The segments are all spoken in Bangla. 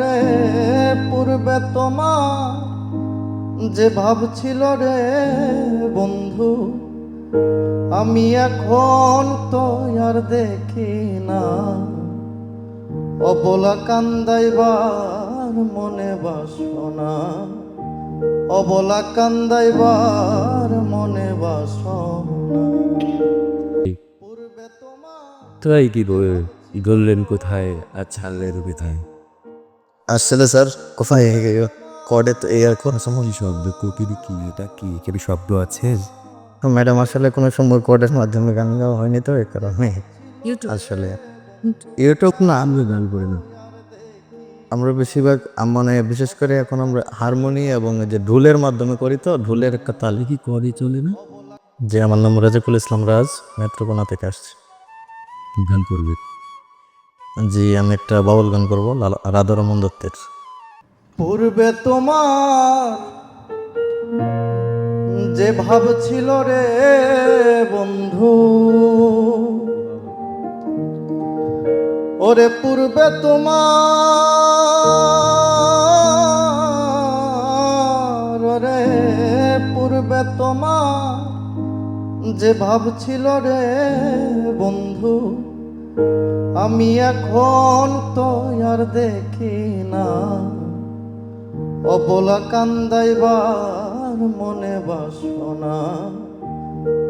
রে, পূর্বে তোমার যে ভাবছিল রে বন্ধু, আমি এখন তো আর দেখি না। অবলা কান্দাইবার মনে বাসনা, অবলা কান্দাইবার মনে বাসনা। পূর্বে তোমার তাই কি বলে, গললেন কোথায় আর ছাড়লেন কোথায়? আসলে স্যার কোথায় হয়ে গেল কর্ডে তো এই আর কোনো সময় শব্দ কোকিরি কি? এটা কি? কি শব্দ আছে? ম্যাডাম আসলে কোনো সময় কোর্ডের মাধ্যমে গান গাওয়া হয়নি তো এই কারণে। ইউটিউব আসলে। ইউটিউব না আমরা গান করি না। আমরা বেশিরভাগ মানে বিশেষ করে এখন আমরা হারমোনি এবং যে ঢোলের মাধ্যমে করি তো ঢোলের একটা তালে কি করে চলে না? যে আমার নাম রাজাকুল ইসলাম রাজ নেত্রকোনা থেকে আসছি। গান করবে। জি, আমি একটা বাউল গান করব রাধারমন দত্তের। পূর্বে তোমার যে ভাব ছিল রে বন্ধু। ওরে পূর্বে তোমার রে পূর্বে তোমার যে ভাব ছিল রে বন্ধু। আমি এখন তো আর দেখি না। অবলা কান্দাইবার মনে বাসনা।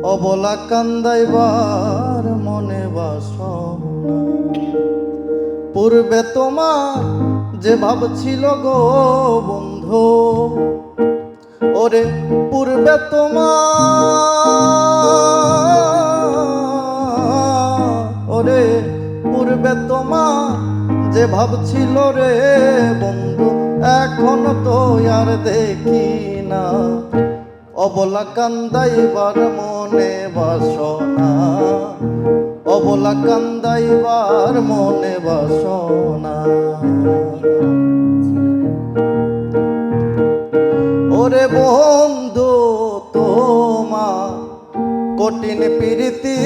অবলা কান্দাইবার মনে বাসনা। পূর্বে তোমার যে ভাবছিল গো বন্ধু, ওরে পূর্বে তোমার ওরে পূর্বে তোমা যে ভাবছিল রে বন্ধু, এখন তো আর দেখি না। অবলা কান্দাইবার মনে বাসনা, অবলা কান্দাইবার মনে বাসনা। ওরে বন্ধু তোমার কঠিন প্রীতি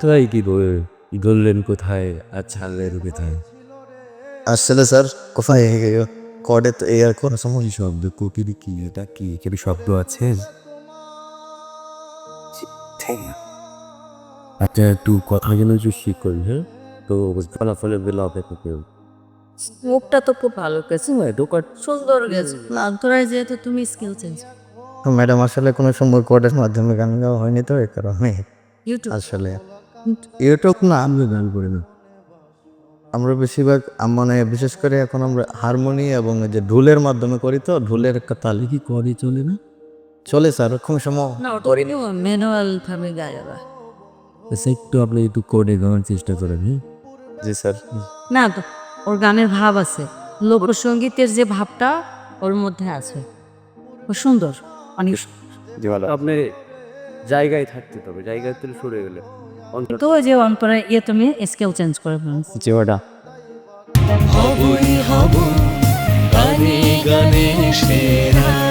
তাই কি বলে কোথায় আর ছাড়লেন কোথায়? আসলে স্যার কোথায় হয়ে কর্ডে তো এই আর কোনো সময় শব্দ? কি? এটা কি? কি শব্দ আছে? আচ্ছা একটু কথা যেন একটু শিখ করি হ্যাঁ? তো ফলাফলে বেলা অপেক্ষা কেউ মুখটা তো খুব ভালো গেছে। দোকান সুন্দর গেছে। নান্তরায় যেহেতু তুমি স্কিল চেঞ্জ ম্যাডাম আসলে কোনো সময় কোর্ডের মাধ্যমে গান গাওয়া হয়নি তো এই কারণে। ইউটিউব আসলে। ইউটিউব না আমরা গান করি না। আমরা বেশিরভাগ মানে বিশেষ করে এখন আমরা হারমোনি এবং যে ঢুলের মাধ্যমে করি তো ঢুলের একটা তালে কি করে চলে না? চলে স্যার কোনো সময় না ওটা ম্যানুয়াল ভাবে গায়ে একটু আপনি একটু কোডে গাওয়ার চেষ্টা করেন হ্যাঁ? জি স্যার। না তো ওর গানের ভাব আছে। লোকসঙ্গীতের যে ভাবটা ওর মধ্যে আছে। ও সুন্দর অনেক আপনি জায়গায় থাকতে তবে জায়গা থেকে সরে গেলে। তো ওই যে অন্তরে ইয়ে তুমি স্কেল চেঞ্জ করে যে ওটা। হবই হব গানে গানে সেরা।